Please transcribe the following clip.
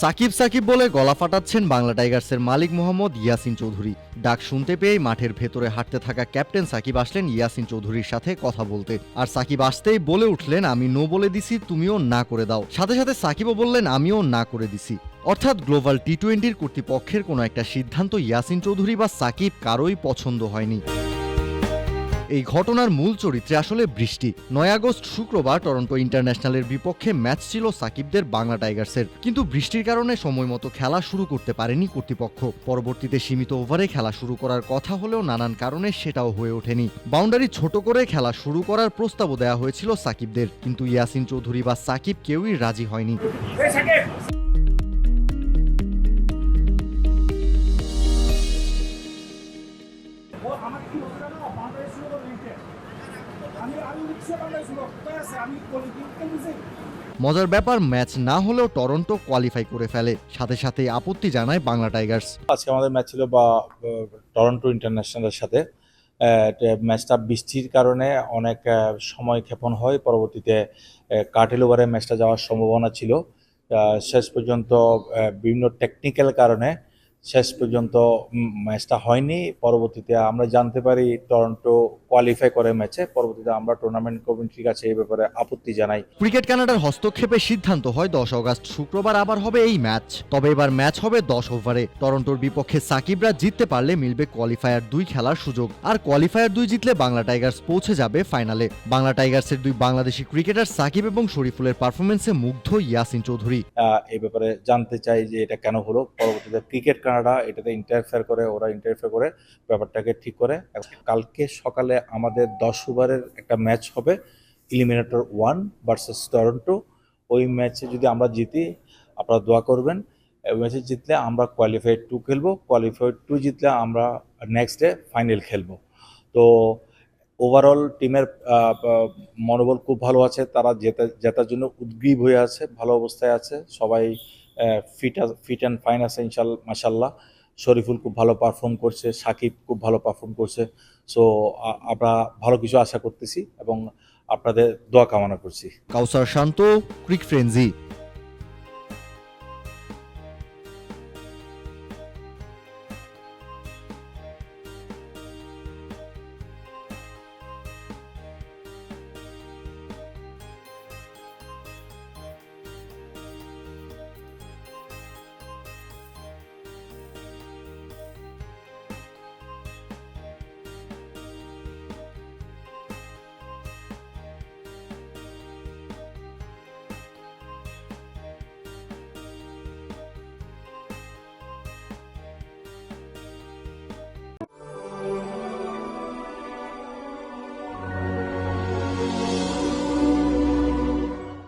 সাকিব! সাকিব বলে গলা ফাটাচ্ছেন বাংলা টাইগার্সের মালিক মোহাম্মদ ইয়াসিন চৌধুরী। ডাক শুনতে পেয়ে মাঠের ভেতরে হাঁটতে থাকা ক্যাপ্টেন সাকিব আসলেন ইয়াসিন চৌধুরীর সাথে কথা বলতে। আর সাকিব আসতেই বলে উঠলেন, আমি নো বলে দিছি, তুমিও না করে দাও। সাথে সাথে সাকিবও বললেন, আমিও না করে দিছি। অর্থাৎ গ্লোবাল টি টোয়েন্টির কর্তৃপক্ষের কোনো একটা সিদ্ধান্ত ইয়াসিন চৌধুরী বা সাকিব কারোই পছন্দ হয়নি। এই ঘটনার মূল চরিত্রে আসলে বৃষ্টি। নয় আগস্ট শুক্রবার টরন্টো ইন্টারন্যাশনালের বিপক্ষে ম্যাচ ছিল সাকিবদের বাংলা টাইগার্সের। কিন্তু বৃষ্টির কারণে সময় মতো খেলা শুরু করতে পারেনি কর্তৃপক্ষ। পরবর্তীতে সীমিত ওভারে খেলা শুরু করার কথা হলেও নানান কারণে সেটাও হয়ে ওঠেনি। বাউন্ডারি ছোট করে খেলা শুরু করার প্রস্তাবও দেওয়া হয়েছিল সাকিবদের। কিন্তু ইয়াসিন চৌধুরী বা সাকিব কেউই রাজি হয়নি। মজার ব্যাপার, ম্যাচ না হলেও টরন্টো কোয়ালিফাই করে ফেলে। সাথে সাথে আপত্তি জানায় বাংলা টাইগার্স। আজকে আমাদের ম্যাচ ছিল বা টরন্টো ইন্টারন্যাশনালের সাথে। ম্যাচটা বৃষ্টির কারণে অনেক সময় ক্ষেপণ হয়। পরবর্তীতে কার্টেল ওভারে ম্যাচটা যাওয়ার সম্ভাবনা ছিল। শেষ পর্যন্ত বিভিন্ন টেকনিক্যাল কারণে শেষ পর্যন্ত ম্যাচটা হয়নি। পরবর্তীতে আমরা জানতে পারি টরন্টো কোয়ালিফাই করে ম্যাচে পরবর্তীতে আমরা টুর্নামেন্ট কমিটির কাছে এই ব্যাপারে আপত্তি জানাই। ক্রিকেট কানাডার হস্তক্ষেপে সিদ্ধান্ত হয় দশ অগস্ট। শুক্রবার আবার হবে এই ম্যাচ তবে এবার ম্যাচ হবে দশ ওভারে টরন্টোর বিপক্ষে সাকিবরা জিততে পারলে মিলবে কোয়ালিফায়ার দুই খেলার সুযোগ। আর কোয়ালিফায়ার দুই জিতলে বাংলা টাইগার্স পৌঁছে যাবে ফাইনালে বাংলা টাইগার্সের দুই বাংলাদেশি ক্রিকেটার সাকিব এবং শরীফুলের পারফরমেন্সে মুগ্ধ ইয়াসিন চৌধুরী। এই ব্যাপারে জানতে চাই যে এটা কেন হলো। পরবর্তীতে ক্রিকেট কানাডা এটাতে ইন্টারফেয়ার করে, ওরা ইন্টারফেয়ার করে, ব্যাপারটাকে ঠিক করে। কালকে সকালে আমাদের দশ ওভারের একটা ম্যাচ হবে ইলিমিনেটর ওয়ান ভার্সেস টরন্টো ওই ম্যাচে যদি আমরা জিতি, আপনারা দোয়া করবেন। ম্যাচে জিতলে আমরা কোয়ালিফাইড টু খেলব। কোয়ালিফাইড টু জিতলে আমরা নেক্সট ডে ফাইনাল খেলব। তো ওভারঅল টিমের মনোবল খুব ভালো আছে। তারা জেতা, জেতার জন্য উদ্গ্রীব হয়ে আছে, ভালো অবস্থায় আছে। সবাই ফিট ফিট অ্যান্ড ফাইন আছে ইনশাল মাসাল্লাহ শরীফুল খুব ভালো পারফর্ম করছে, সাকিব খুব ভালো পারফর্ম করছে। সো আমরা ভালো কিছু আশা করতেছি এবং আপনাদের দোয়া কামনা করছি। কাউসার শান্ত, ক্রিক ফ্রেন্জি